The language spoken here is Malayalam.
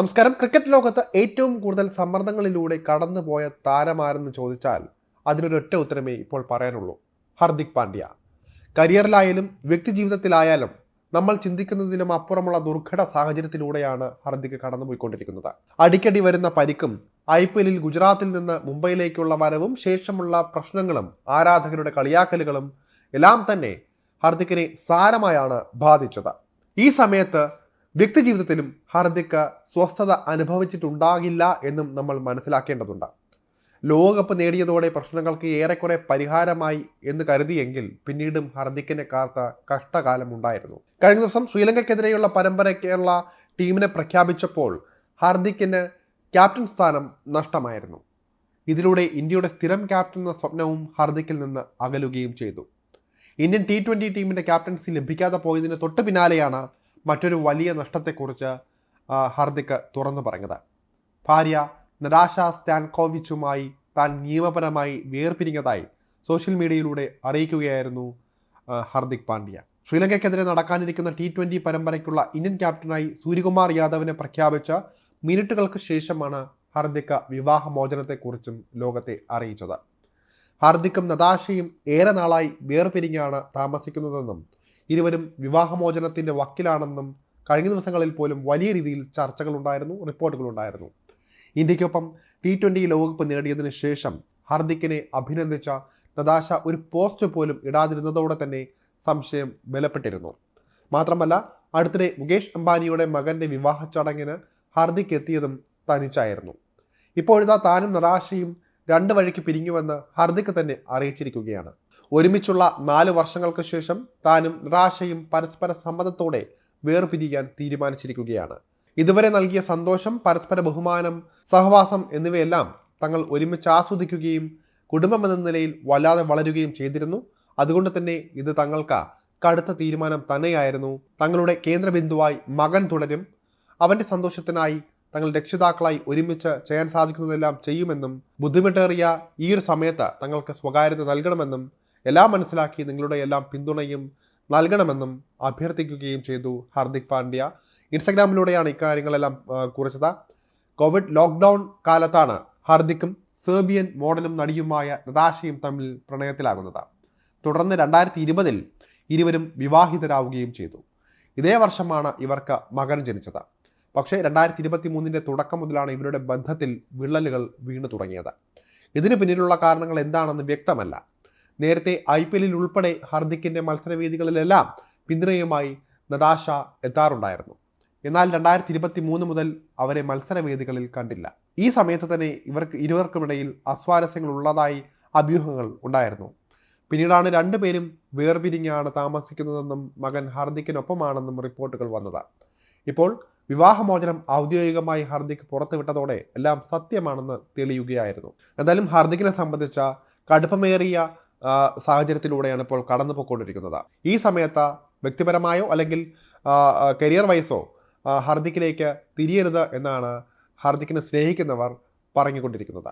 നമസ്കാരം. ക്രിക്കറ്റ് ലോകത്ത് ഏറ്റവും കൂടുതൽ സമ്മർദ്ദങ്ങളിലൂടെ കടന്നുപോയ താരമാരെന്ന് ചോദിച്ചാൽ അതിനൊരൊറ്റ ഉത്തരമേ ഇപ്പോൾ പറയാനുള്ളൂ. ഹർദിക് പാണ്ഡ്യ. കരിയറിലായാലും വ്യക്തി ജീവിതത്തിലായാലും നമ്മൾ ചിന്തിക്കുന്നതിനും അപ്പുറമുള്ള ദുർഘട സാഹചര്യത്തിലൂടെയാണ് ഹർദിക് കടന്നുപോയിക്കൊണ്ടിരിക്കുന്നത്. അടിക്കടി വരുന്ന പരിക്കും ഐ പി എല്ലിൽ ഗുജറാത്തിൽ നിന്ന് മുംബൈയിലേക്കുള്ള വരവും ശേഷമുള്ള പ്രശ്നങ്ങളും ആരാധകരുടെ കളിയാക്കലുകളും എല്ലാം തന്നെ ഹർദിക്കിനെ സാരമായാണ് ബാധിച്ചത്. ഈ സമയത്ത് വ്യക്തിജീവിതത്തിലും ഹാർദിക് സ്വസ്ഥത അനുഭവിച്ചിട്ടുണ്ടാകില്ല എന്നും നമ്മൾ മനസ്സിലാക്കേണ്ടതുണ്ട്. ലോകകപ്പ് നേടിയതോടെ പ്രശ്നങ്ങൾക്ക് ഏറെക്കുറെ പരിഹാരമായി എന്ന് കരുതിയെങ്കിൽ പിന്നീടും ഹർദിക്കിനെ കാർത്ത കഷ്ടകാലം ഉണ്ടായിരുന്നു കഴിഞ്ഞ ദിവസം ശ്രീലങ്കയ്ക്കെതിരെയുള്ള പരമ്പരയ്ക്കുള്ള ടീമിനെ പ്രഖ്യാപിച്ചപ്പോൾ ഹർദിക്കിന് ക്യാപ്റ്റൻ സ്ഥാനം നഷ്ടമായിരുന്നു. ഇതിലൂടെ ഇന്ത്യയുടെ സ്ഥിരം ക്യാപ്റ്റൻ എന്ന സ്വപ്നവും ഹർദിക്കിൽ നിന്ന് അകലുകയും ചെയ്തു. ഇന്ത്യൻ ടി ട്വന്റി ടീമിന്റെ ക്യാപ്റ്റൻസി ലഭിക്കാതെ പോയതിന് തൊട്ട് പിന്നാലെയാണ് മറ്റൊരു വലിയ നഷ്ടത്തെക്കുറിച്ച് ഹർദിക്ക് ഹാർദിക് തുറന്നു പറഞ്ഞത് ഭാര്യ നടാഷ സ്റ്റാൻകോവിച്ചുമായി താൻ നിയമപരമായി വേർപിരിഞ്ഞതായി സോഷ്യൽ മീഡിയയിലൂടെ അറിയിക്കുകയായിരുന്നു ഹർദിക് പാണ്ഡ്യ. ശ്രീലങ്കയ്ക്കെതിരെ നടക്കാനിരിക്കുന്ന ടി ട്വന്റി പരമ്പരയ്ക്കുള്ള ഇന്ത്യൻ ക്യാപ്റ്റനായി സൂര്യകുമാർ യാദവിനെ പ്രഖ്യാപിച്ച മിനിറ്റുകൾക്ക് ശേഷമാണ് ഹാർദിക് വിവാഹമോചനത്തെക്കുറിച്ചും ലോകത്തെ അറിയിച്ചത്. ഹർദിക്കും നതാശയും ഏറെ നാളായി വേർപിരിഞ്ഞാണ് താമസിക്കുന്നതെന്നും ഇരുവരും വിവാഹമോചനത്തിന്റെ വക്കിലാണെന്നും കഴിഞ്ഞ ദിവസങ്ങളിൽ പോലും വലിയ രീതിയിൽ ചർച്ചകളുണ്ടായിരുന്നു റിപ്പോർട്ടുകളുണ്ടായിരുന്നു. ഇന്ത്യക്കൊപ്പം ടി ട്വന്റി ലോകകപ്പ് നേടിയതിന് ശേഷം ഹാർദിക്കിനെ അഭിനന്ദിച്ച നതാശ ഒരു പോസ്റ്റ് പോലും ഇടാതിരുന്നതോടെ തന്നെ സംശയം ബലപ്പെട്ടിരുന്നു. മാത്രമല്ല അടുത്തിടെ മുകേഷ് അംബാനിയുടെ മകന്റെ വിവാഹ ചടങ്ങിന് ഹാർദിക് എത്തിയതും തനിച്ചായിരുന്നു. ഇപ്പോഴിതാ താനും നടാശയും രണ്ട് വഴിക്ക് പിരിഞ്ഞുവെന്ന് ഹർദിക് തന്നെ അറിയിച്ചിരിക്കുകയാണ്. ഒരുമിച്ചുള്ള നാല് വർഷങ്ങൾക്ക് ശേഷം താനും നിരാശയും പരസ്പര സമ്മതത്തോടെ വേർപിരിയാൻ തീരുമാനിച്ചിരിക്കുകയാണ്. ഇതുവരെ നൽകിയ സന്തോഷം പരസ്പര ബഹുമാനം സഹവാസം എന്നിവയെല്ലാം തങ്ങൾ ഒരുമിച്ച് ആസ്വദിക്കുകയും കുടുംബം എന്ന നിലയിൽ വല്ലാതെ വളരുകയും ചെയ്തിരുന്നു. അതുകൊണ്ട് തന്നെ ഇത് തങ്ങൾക്ക് കടുത്ത തീരുമാനം തന്നെയായിരുന്നു. തങ്ങളുടെ കേന്ദ്രബിന്ദുവായി മകൻ തുടരും. അവന്റെ സന്തോഷത്തിനായി തങ്ങൾ രക്ഷിതാക്കളായി ഒരുമിച്ച് ചെയ്യാൻ സാധിക്കുന്നതെല്ലാം ചെയ്യുമെന്നും ബുദ്ധിമുട്ടേറിയ ഈ ഒരു സമയത്ത് തങ്ങൾക്ക് സ്വകാര്യത നൽകണമെന്നും എല്ലാം മനസ്സിലാക്കി നിങ്ങളുടെ എല്ലാം പിന്തുണയും നൽകണമെന്നും അഭ്യർത്ഥിക്കുകയും ചെയ്തു ഹാർദിക് പാണ്ഡ്യ. ഇൻസ്റ്റഗ്രാമിലൂടെയാണ് ഇക്കാര്യങ്ങളെല്ലാം കുറിച്ചത്. കോവിഡ് ലോക്ക്ഡൗൺ കാലത്താണ് ഹാർദിക്കും സെർബിയൻ മോഡലും നടിയുമായ നതാശയും തമ്മിൽ പ്രണയത്തിലാകുന്നത്. തുടർന്ന് രണ്ടായിരത്തി ഇരുപതിൽ ഇരുവരും വിവാഹിതരാവുകയും ചെയ്തു. ഇതേ വർഷമാണ് ഇവർക്ക് മകൻ ജനിച്ചത്. പക്ഷേ രണ്ടായിരത്തി ഇരുപത്തി മൂന്നിന്റെ തുടക്കം മുതലാണ് ഇവരുടെ ബന്ധത്തിൽ വിള്ളലുകൾ വീണു തുടങ്ങിയത്. ഇതിന് പിന്നിലുള്ള കാരണങ്ങൾ എന്താണെന്ന് വ്യക്തമല്ല. നേരത്തെ ഐ പി എല്ലിൽ ഉൾപ്പെടെ ഹർദിക്കിന്റെ മത്സരവേദികളിലെല്ലാം പിന്തുണയുമായി നടാഷ എത്താറുണ്ടായിരുന്നു. എന്നാൽ രണ്ടായിരത്തി ഇരുപത്തി മൂന്ന് മുതൽ അവരെ മത്സരവേദികളിൽ കണ്ടില്ല. ഈ സമയത്ത് തന്നെ ഇവർക്ക് ഇരുവർക്കുമിടയിൽ അസ്വാരസ്യങ്ങൾ ഉള്ളതായി അഭ്യൂഹങ്ങൾ ഉണ്ടായിരുന്നു. പിന്നീടാണ് രണ്ടുപേരും വേർപിരിഞ്ഞാണ് താമസിക്കുന്നതെന്നും മകൻ ഹർദിക്കിനൊപ്പമാണെന്നും റിപ്പോർട്ടുകൾ വന്നത്. ഇപ്പോൾ വിവാഹമോചനം ഔദ്യോഗികമായി ഹർദിക് പുറത്തുവിട്ടതോടെ എല്ലാം സത്യമാണെന്ന് തെളിയുകയായിരുന്നു. എന്തായാലും ഹർദിക്കിനെ സംബന്ധിച്ച കടുപ്പമേറിയ സാഹചര്യത്തിലൂടെയാണ് ഇപ്പോൾ കടന്നു പോയിക്കൊണ്ടിരിക്കുന്നത് ഈ സമയത്ത് വ്യക്തിപരമായോ അല്ലെങ്കിൽ കരിയർ വൈസോ ഹർദിക്കിലേക്ക് തിരിയരുത് എന്നാണ് ഹർദിക്കിനെ സ്നേഹിക്കുന്നവർ പറഞ്ഞുകൊണ്ടിരിക്കുന്നത്.